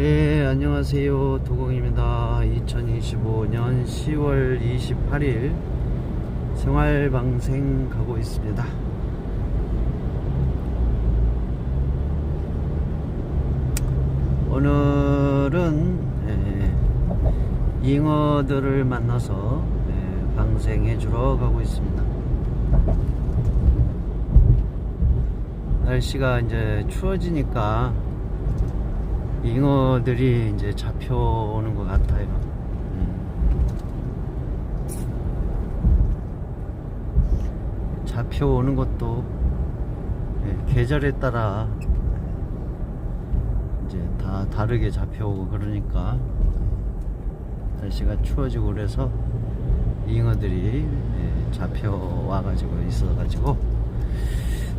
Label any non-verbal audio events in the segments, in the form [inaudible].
네, 안녕하세요. 도공입니다. 2025년 10월 28일 생활방생 가고 있습니다. 오늘은 예, 잉어들을 만나서 예, 방생해 주러 가고 있습니다. 날씨가 이제 추워지니까 잉어들이 이제 잡혀오는 것 같아요. 음. 잡혀오는 것도 예, 계절에 따라 이제 다 다르게 잡혀오고 그러니까 날씨가 추워지고 그래서 잉어들이 예, 잡혀와가지고 있어가지고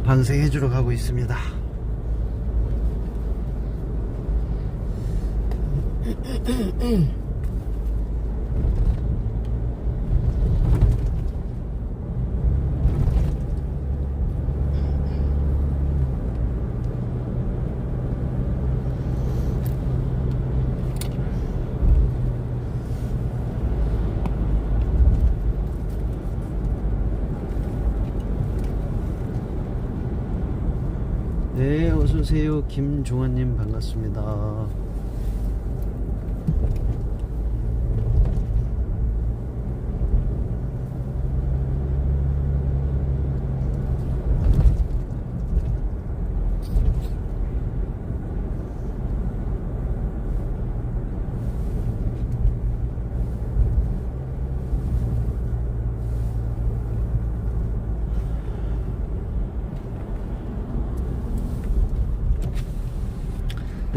방생해주러 가고 있습니다. 네, 어서오세요. 김종환님 반갑습니다.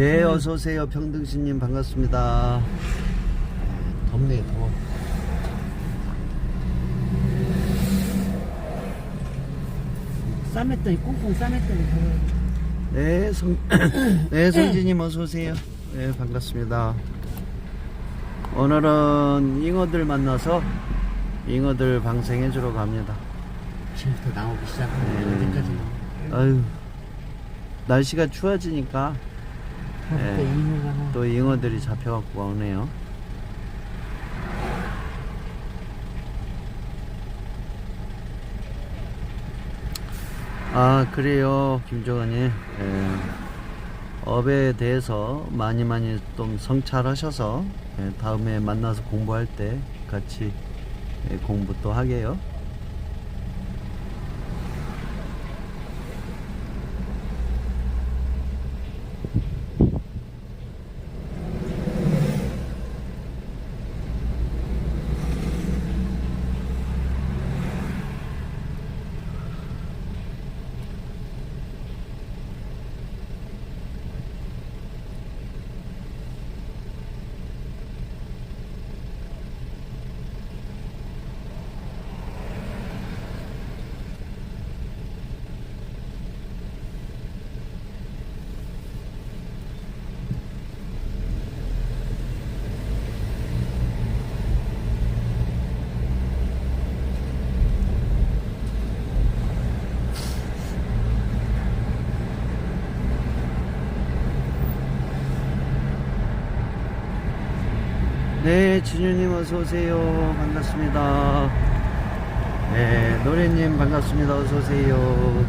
네, 어서 오세요. 평등신님 반갑습니다. 네, 덥네, 더워. 싸맸더니 꽁꽁 싸맸더니 더워요. 네, 성, [coughs] 네, 성진님 어서 오세요. 네, 반갑습니다. 오늘은 잉어들 만나서 잉어들 방생해 주러 갑니다. 지금부터 나오기 시작하면 네. 언제까지 나와? 아유, 날씨가 추워지니까 네. 또 잉어들이 잡혀갖고 오네요. 아, 그래요, 김정은님. 예. 업에 대해서 많이 많이 좀 성찰하셔서 예, 다음에 만나서 공부할 때 같이 예, 공부 또 하게요. 네, 진유님 어서오세요. 반갑습니다. 네, 노래님 반갑습니다. 어서오세요.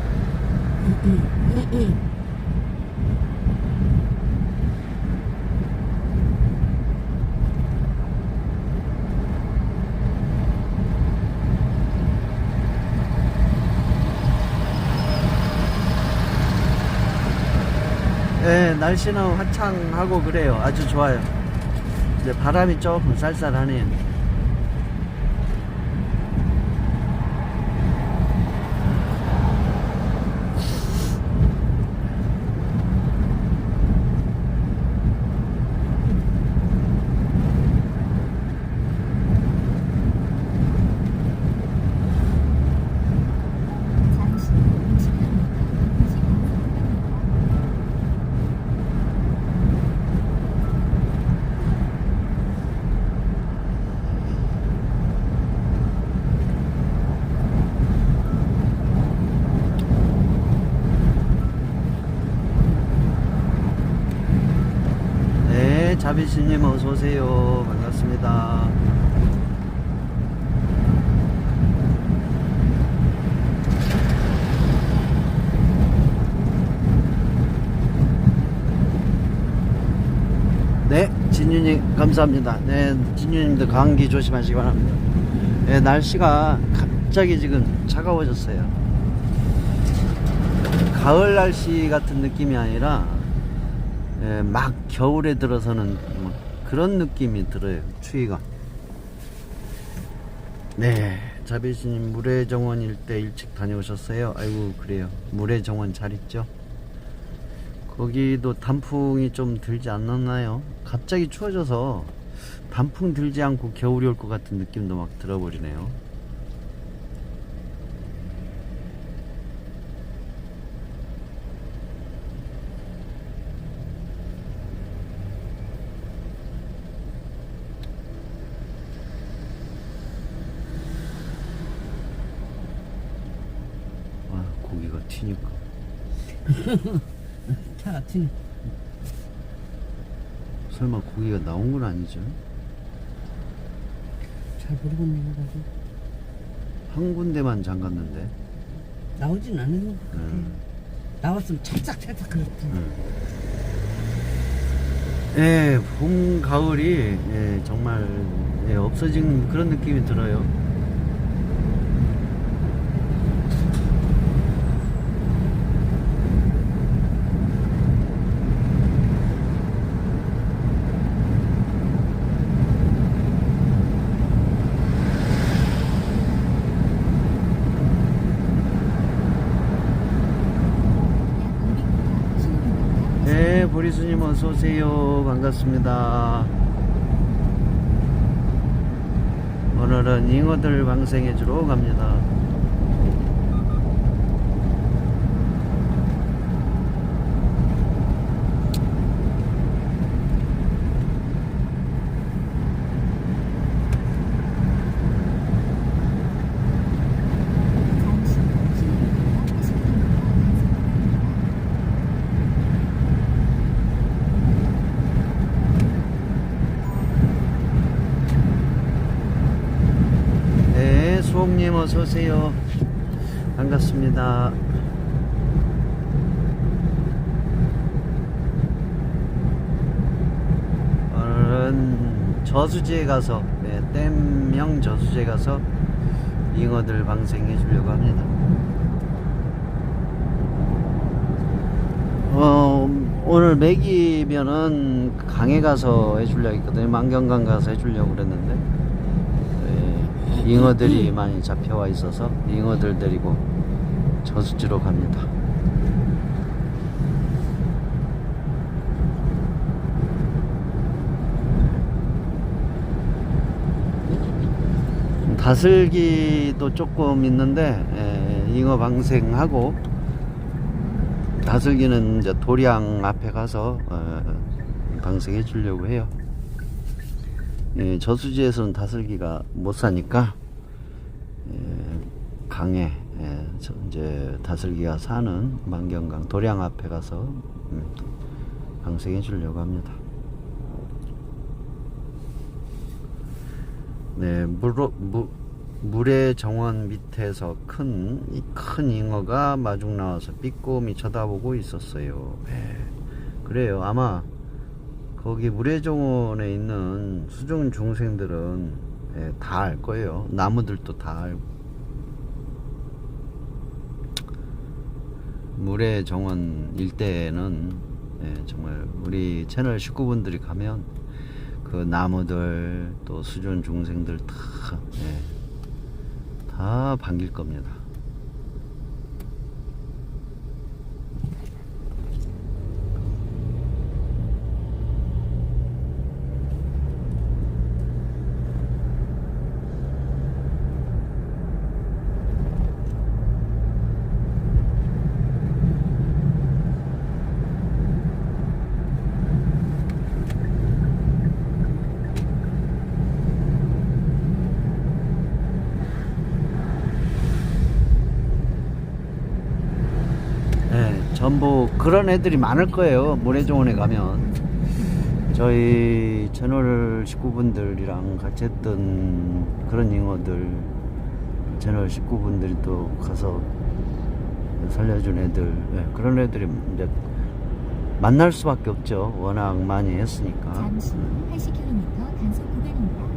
네, 날씨는 화창하고 그래요. 아주 좋아요. 이제 바람이 조금 쌀쌀하네요. 자비씨님 어서오세요. 반갑습니다. 네, 진유님 감사합니다. 네, 진유님도 감기 조심하시기 바랍니다. 네, 날씨가 갑자기 지금 차가워졌어요. 가을 날씨 같은 느낌이 아니라 예, 막 겨울에 들어서는 뭐 그런 느낌이 들어요. 추위가. 네, 자비스님 물의 정원 일대 일찍 다녀오셨어요. 아이고 그래요. 물의 정원 잘 있죠? 거기도 단풍이 좀 들지 않았나요? 갑자기 추워져서 단풍 들지 않고 겨울이 올 것 같은 느낌도 막 들어버리네요. 아, 고기가 튀니까. 차가 튀는. 설마 고기가 나온 건 아니죠? 잘 모르겠네, 나도. 한 군데만 잠갔는데. 나오진 않은 것 같아. 음. 나왔으면 찰싹찰싹 그랬지. 예, 봄, 가을이 예, 정말 예, 없어진 그런 느낌이 들어요. 네, 보리수님 어서 오세요. 반갑습니다. 오늘은 잉어들 방생해 주러 갑니다. 네, 수홍님 어서 오세요. 반갑습니다. 오늘은 저수지에 가서 네, 댐형 저수지에 가서 잉어들 방생해 주려고 합니다. 어, 오늘 매기면은 강에 가서 해주려고 했거든요. 만경강 가서 해주려고 그랬는데 네, 잉어들이 많이 잡혀와 있어서 잉어들 데리고 저수지로 갑니다. 다슬기도 조금 있는데 에, 잉어 방생하고 다슬기는 이제 도량 앞에 가서 어, 방생해 주려고 해요. 예, 저수지에서는 다슬기가 못 사니까 예, 강에 예, 저 이제 다슬기가 사는 만경강 도량 앞에 가서 음, 방생해 주려고 합니다. 네, 물로, 무, 물의 정원 밑에서 큰, 이큰 잉어가 마중 나와서 삐꼼이 쳐다보고 있었어요. 네, 그래요. 아마 거기 물의 정원에 있는 수중 중생들은 예, 다알 거예요. 나무들도 다 알고. 물의 정원 일대에는 예, 정말 우리 채널 식구분들이 가면 그 나무들 또 수준 중생들 다, 예, 다 반길 겁니다. 예, 전부 그런 애들이 많을 거예요. 모래정원에 가면. 저희 채널 식구분들이랑 같이 했던 그런 잉어들 채널 식구분들이 또 가서 살려준 애들 예, 그런 애들이 이제 만날 수밖에 없죠 워낙 많이 했으니까 잠시 후 80km 단속 구간입니다.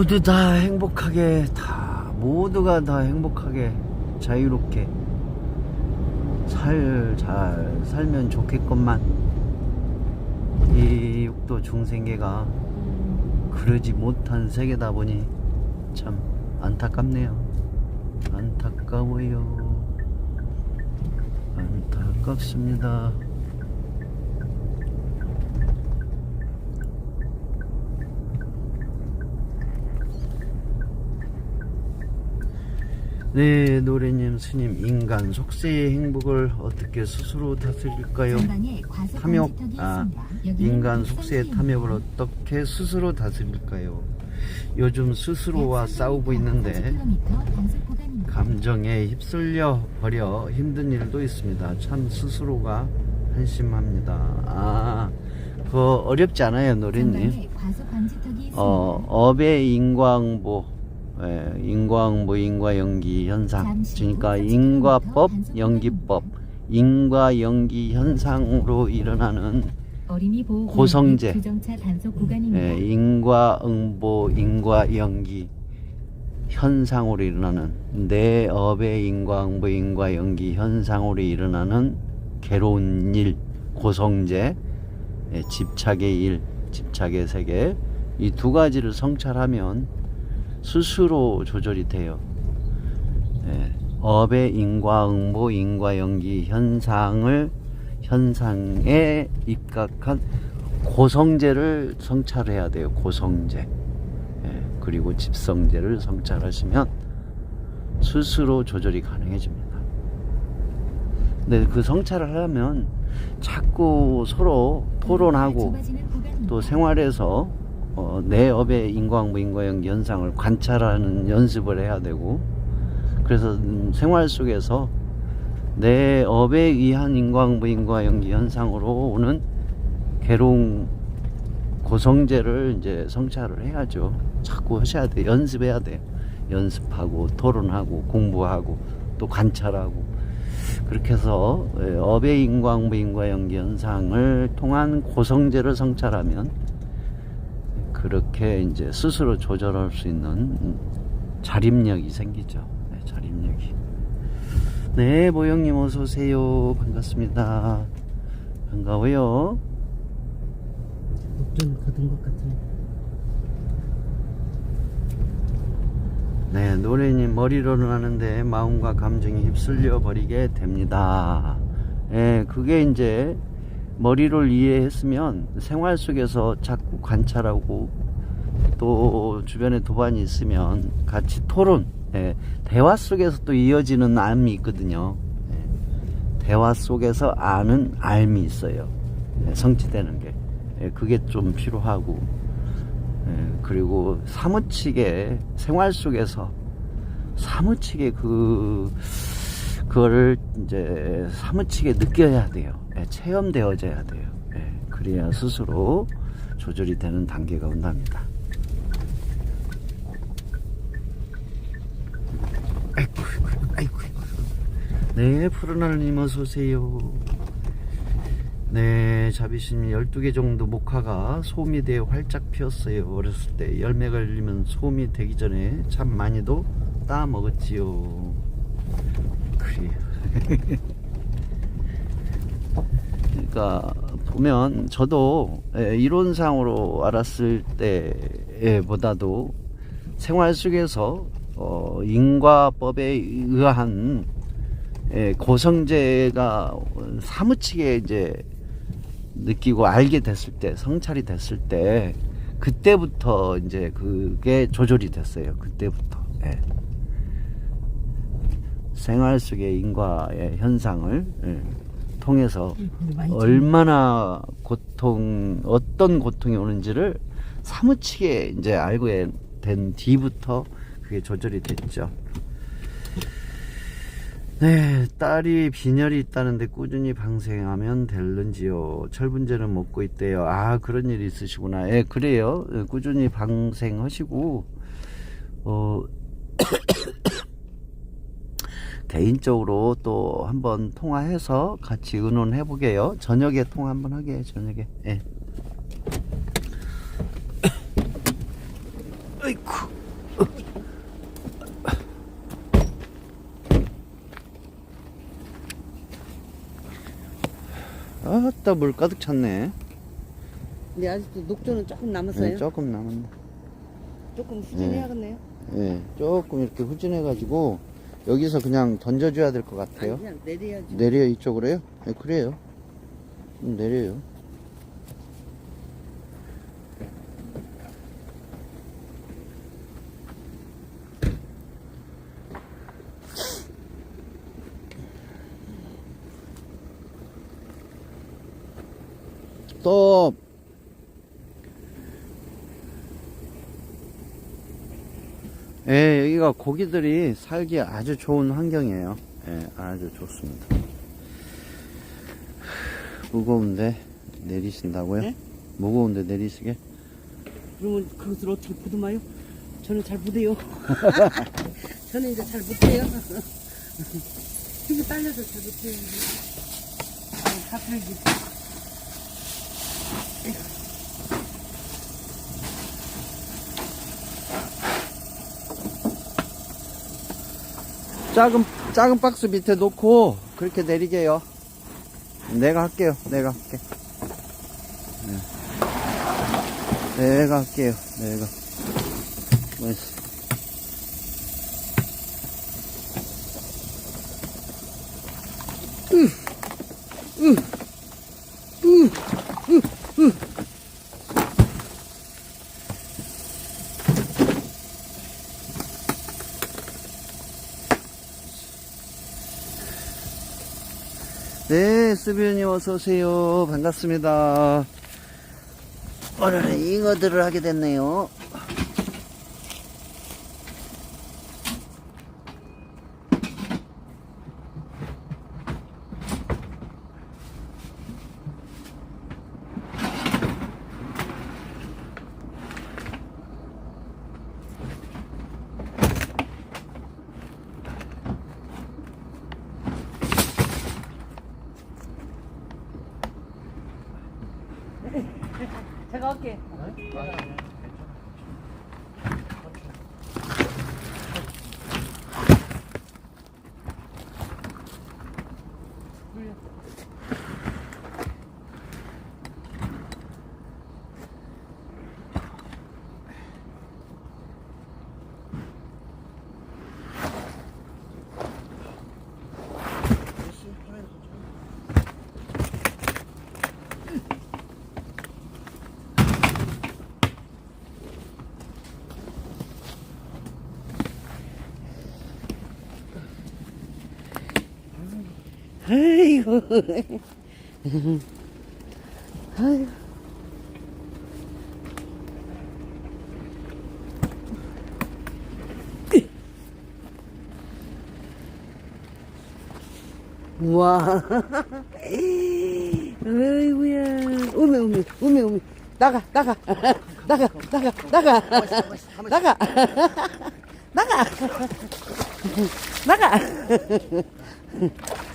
모두 다 행복하게 다 모두가 다 행복하게 자유롭게 살 잘 살면 좋겠건만 이 육도 중생계가 그러지 못한 세계다 보니 참 안타깝네요. 안타까워요. 안타깝습니다 네, 노래님, 스님, 인간 속세의 행복을 어떻게 스스로 다스릴까요? 탐욕, 아, 인간 속세의. 탐욕을 어떻게 스스로 다스릴까요? 요즘 스스로와 약 싸우고 300m 있는데 80km 단속 구간입니다. 감정에 휩쓸려 버려 힘든 일도 있습니다. 참 스스로가 한심합니다. 아, 그거 어렵지 않아요, 노래님. 어, 업의 인과응보, 예, 인과응 보, 인과연기 현상. 그러니까 후 인과법, 연기법, 인과연기 현상으로 일어나는 고성제. 예, 인과응보, 인과연기 현상으로 일어나는 내 업의 인과응보, 인과연기 현상으로 일어나는 괴로운 일, 고성제, 예, 집착의 일, 집착의 세계. 이 두 가지를 성찰하면 스스로 조절이 돼요. 예, 업의 인과응보, 인과연기 현상을 현상에 입각한 고성제를 성찰해야 돼요. 고성제. 예, 그리고 집성제를 성찰하시면 스스로 조절이 가능해집니다. 근데 그 성찰을 하려면 자꾸 서로 토론하고 좁아지는 구간입니다. 또 생활에서 어, 내 업의 인과응보 인과연기 현상을 관찰하는 연습을 해야 되고 그래서 음, 생활 속에서 내 업에 의한 인과응보 인과연기 현상으로 오는 괴로운 고성제를 이제 성찰을 해야죠. 자꾸 하셔야 돼. 연습해야 돼요. 연습하고 토론하고 공부하고 또 관찰하고 그렇게 해서 예, 업의 인과응보 인과연기 현상을 통한 고성제를 성찰하면 그렇게 이제 스스로 조절할 수 있는 음, 자립력이 생기죠. 네, 자립력이. 네, 모영님 어서 오세요. 반갑습니다. 반가워요. 목전 거둔 것 같은. 네, 노래님 머리로는 하는데 마음과 감정이 휩쓸려 버리게 됩니다. 예, 그게 이제 머리를 이해했으면 생활 속에서 자꾸 관찰하고 또 주변에 도반이 있으면 같이 토론, 예, 대화 속에서 또 이어지는 암이 있거든요. 예, 대화 속에서 아는 알미 있어요. 예, 성취되는 게. 예, 그게 좀 필요하고. 예, 그리고 사무치게 생활 속에서 사무치게 그 그거를 이제 사무치게 느껴야 돼요. 예, 체험되어져야 돼요. 예, 그래야 스스로 조절이 되는 단계가 온답니다. 아이고, 아이고, 아이고. 네, 푸른 하늘님 어서 오세요. 네, 자비심 12개 정도 목화가 솜이 되어 활짝 피었어요. 어렸을 때 열매가 열리면 솜이 되기 전에 참 많이도 따 먹었지요. 그래요. [laughs] 그러니까 보면 저도 예, 이론상으로 알았을 때보다도 생활 속에서 어, 인과법에 의한 예, 고성제가 사무치게 이제 느끼고 알게 됐을 때 성찰이 됐을 때 그때부터 이제 그게 조절이 됐어요. 그때부터. 예. 생활 속의 인과의 현상을 예, 통해서 많이 얼마나 고통 어떤 고통이 오는지를 사무치게 이제 알고 된 뒤부터 그게 조절이 됐죠. 네, 딸이 빈혈이 있다는데 꾸준히 방생하면 될는지요. 철분제는 먹고 있대요. 아, 그런 일이 있으시구나. 예, 그래요. 예, 꾸준히 방생하시고, 어, 개인적으로 또 한번 통화해서 같이 의논해 보게요. 저녁에 통화 한번 하게, 저녁에. 예. 아이쿠. 아따 물 가득 찼네. 근데 아직도 녹조는 조금 남았어요. 예, 조금 남았네. 조금 후진해야겠네요. 예, 조금 이렇게 후진해가지고 여기서 그냥 던져줘야 될 것 같아요. 아니, 그냥 내려야지. 내려 이쪽으로요? 네, 그래요. 좀 내려요. 또 예, 여기가 고기들이 살기 아주 좋은 환경이에요. 예, 아주 좋습니다. 무거운데 내리신다고요? 네? 무거운데 내리시게? 그러면 그것을 어떻게 보듬어요? 저는 잘 못해요. [laughs] 저는 이제 잘 못해요. 힘이 딸려서 잘 못해요. 다 풀기. 작은 작은 박스 밑에 놓고 그렇게 내리게요. 내가 할게요. 내가 할게. 네. 내가 할게요. 내가. 멋있어. 네, 스비언님 어서오세요. 반갑습니다. 오늘은 잉어들을 하게 됐네요. 제 가 할게. 아이고. 아이고. 우와. 아이고야.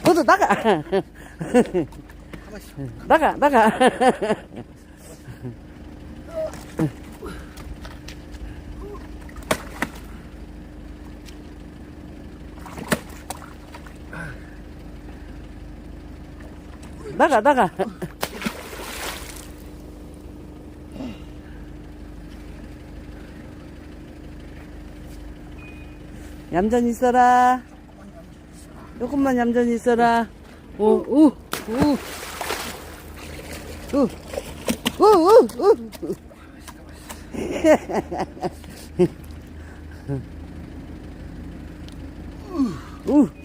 너도 나가. 나가, 나가. 나가, 나가. 얌전히 있어라. 조금만 얌전히 있어라. 오, 오, 오. 우, 우, 우. 우. [laughs]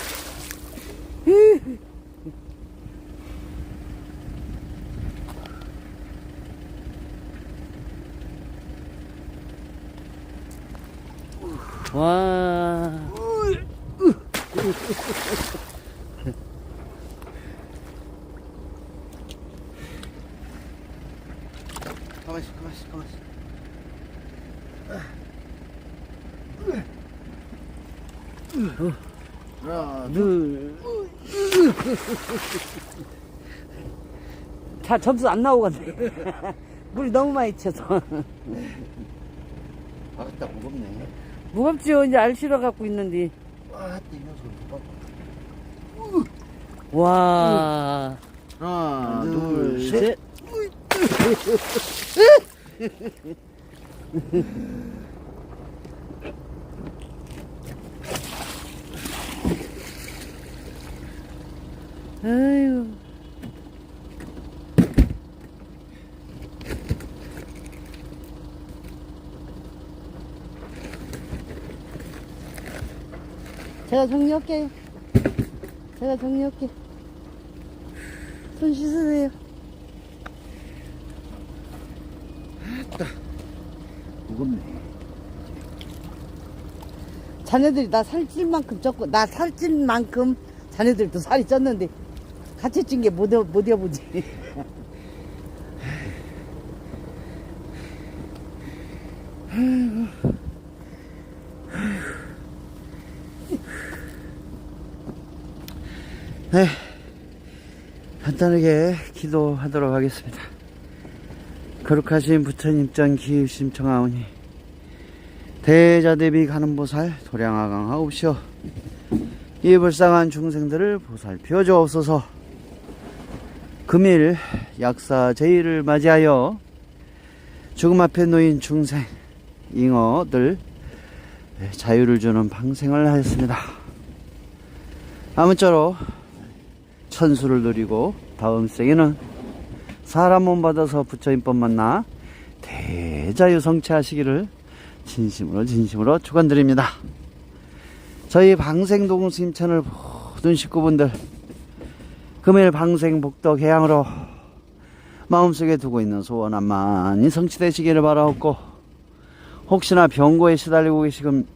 와. 가만히 있어, 가만히 있어, 가만히 있어. 하나, 둘. 자, 점수 안 나오겠네. [laughs] 물 너무 많이 쳐서. [laughs] 아따 무겁네. 무겁지요, 이제 알 실어 갖고 있는데. 아, 이 녀석은 무겁다. 와. 하나, 둘, 셋. [laughs] 아유. 제가 정리할게요. 제가 정리할게요. 손 씻으세요. 무겁네. 자네들이 나 살찔 만큼 쪘고, 나 살찔 만큼 자네들도 살이 쪘는데, 같이 찐 게못 못 여보지. 네. 간단하게 기도하도록 하겠습니다. 거룩하신 부처님 전 기입심 청하오니 대자 대비 가는 보살 도량하강하옵시오. 이 불쌍한 중생들을 보살피어 주옵소서. 금일 약사 제의를 맞이하여 죽음 앞에 놓인 중생 잉어들 자유를 주는 방생을 하였습니다. 아무쪼록 천수를 누리고 다음 생에는 사람 몸 받아서 부처님법 만나 대자유 성취하시기를 진심으로 진심으로 축원드립니다. 저희 방생동 스님천을 모든 식구분들 금일 방생 복덕 해양으로 마음속에 두고 있는 소원 한만이 성취되시기를 바라옵고 혹시나 병고에 시달리고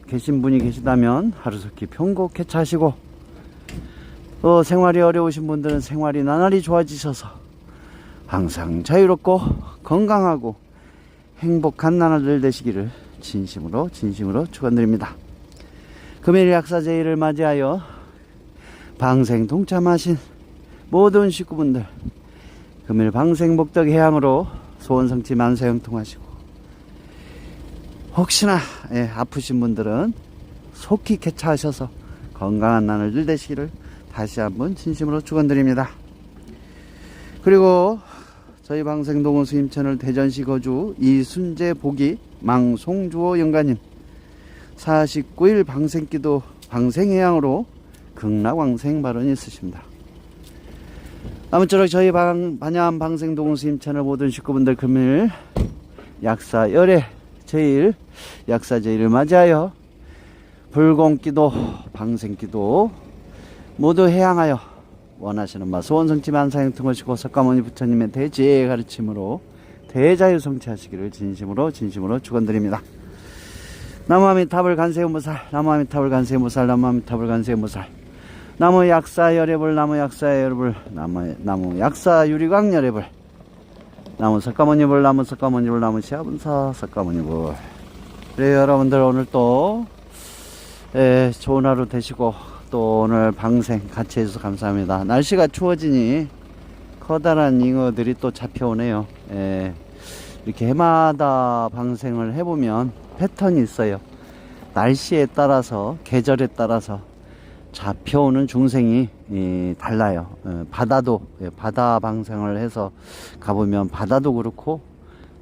계신 분이 계시다면 하루속히 병고 개차하시고 또 생활이 어려우신 분들은 생활이 나날이 좋아지셔서 항상 자유롭고 건강하고 행복한 나날들 되시기를 진심으로 진심으로 축원드립니다. 금일 약사제의를 맞이하여 방생 동참하신 모든 식구분들 금일 방생 복덕 해양으로 소원 성취 만세 형통하시고 혹시나 예, 아프신 분들은 속히 개차하셔서 건강한 나날들 되시기를 다시 한번 진심으로 축원드립니다. 그리고 저희 방생동원 스님천을 대전시 거주 이순재 보기 망송주호 영가님 49일 방생기도 방생해양으로 극락왕생 발언이 있으십니다. 아무쪼록 저희 방, 반야암 방생동원 스님천을 모든 식구분들 금일 약사 열애 제일 약사 제일을 맞이하여 불공기도 방생기도 모두 해양하여 원하시는 바 소원성취 만사행 통하시고 석가모니 부처님의 대지혜의 가르침으로 대자유 성취하시기를 진심으로 진심으로 축원드립니다. 나무아미탑을 간세무살. 나무아미탑을 간세무살. 나무아미탑을 간세무살. 나무 약사 열애불 나무 약사 열애불 나무 나무 약사 유리광 열애불. 나무 석가모니불 나무 석가모니불 나무 시아분사 석가모니불. 그래 여러분들. 오늘 또 예, 좋은 하루 되시고 또 오늘 방생 같이 해주셔서 감사합니다. 날씨가 추워지니 커다란 잉어들이 또 잡혀오네요. 예, 이렇게 해마다 방생을 해보면 패턴이 있어요. 날씨에 따라서 계절에 따라서 잡혀오는 중생이 이, 달라요. 어, 바다도 예, 바다 방생을 해서 가보면 바다도 그렇고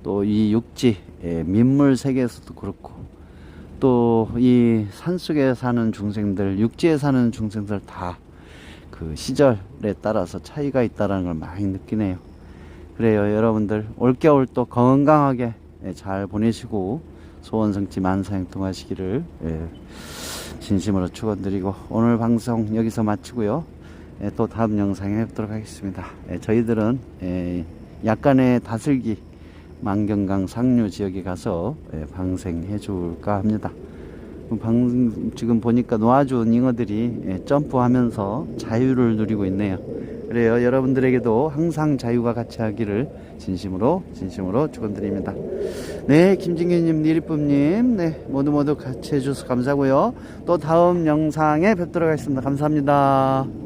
또 이 육지 예, 민물 세계에서도 그렇고 또 이 산속에 사는 중생들 육지에 사는 중생들 다 그 시절에 따라서 차이가 있다는 걸 많이 느끼네요. 그래요 여러분들 올겨울 또 건강하게 예, 잘 보내시고 소원 성취 만사행통하시기를 예, 진심으로 축원드리고 오늘 방송 여기서 마치고요. 예, 또 다음 영상에 뵙도록 하겠습니다. 예, 저희들은 예, 약간의 다슬기 만경강 상류 지역에 가서 예, 방생해 줄까 합니다. 방, 지금 보니까 놓아준 잉어들이 예, 점프하면서 자유를 누리고 있네요. 그래요. 여러분들에게도 항상 자유가 같이 하기를 진심으로, 진심으로 축원드립니다. 네, 김진규님, 니리쁨님, 네, 모두 모두 같이 해주셔서 감사하고요. 또 다음 영상에 뵙도록 하겠습니다. 감사합니다.